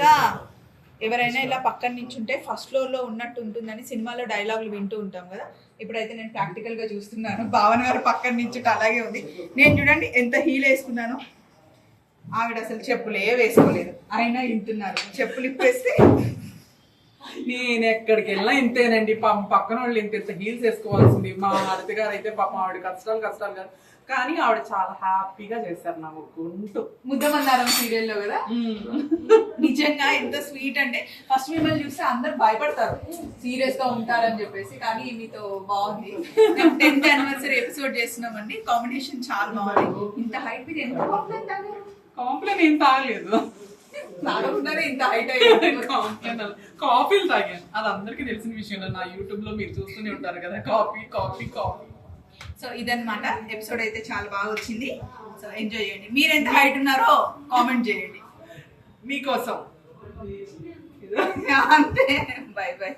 ఇంకా ఎవరైనా ఇలా పక్కన నించుంటే ఫస్ట్ ఫ్లోర్లో ఉన్నట్టు ఉంటుందని సినిమాలో డైలాగులు వింటూ ఉంటాం కదా. ఇప్పుడైతే నేను ప్రాక్టికల్గా చూస్తున్నాను. భావన గారు పక్కన నించుంటే అలాగే ఉంది. నేను చూడండి ఎంత హీల్ వేసుకున్నాను. ఆవిడ అసలు చెప్పులే వేసుకోలేదు. అయినా వింటున్నారు. చెప్పులు ఇప్పేస్తే నేను ఎక్కడికి వెళ్ళినా ఇంతేనండి. పాపం పక్కన వాళ్ళు ఇంత ఇంత హీల్స్ వేసుకోవాల్సింది. మా అరతి గారు అయితే పాపం ఆవిడ కష్టాలు కష్టాలు కాదు. కానీ ఆవిడ చాలా హ్యాపీగా చేశారు నా గుంటూ ముద్దమందారం సీరియల్లో కదా? నిజంగా ఎంత స్వీట్ అంటే ఫస్ట్ మిమ్మల్ని చూస్తే అందరు భయపడతారు. సీరియస్గా ఉంటారని చెప్పేసి కానీ మీతో బాగుంది. మేము టెన్త్ యానివర్సరీ ఎపిసోడ్ చేస్తున్నామండి. కాంబినేషన్ చాలా బాగుంది. ఇంత హైట్ మీరు ఎంత కాంప్లైంట్ ఏం తాగలేదు. తాగకుండానే ఇంత హైట్ కాఫీలు తాగాను. అది అందరికీ తెలిసిన విషయం నా యూట్యూబ్లో మీరు చూస్తూనే ఉంటారు కదా. Coffee coffee coffee. సో ఇదన్నమాట. ఎపిసోడ్ అయితే చాలా బాగా వచ్చింది. సో ఎంజాయ్ చేయండి. మీరు ఎంత హైట్ ఉన్నారో కామెంట్ చేయండి. మీకోసం. అంతే. By by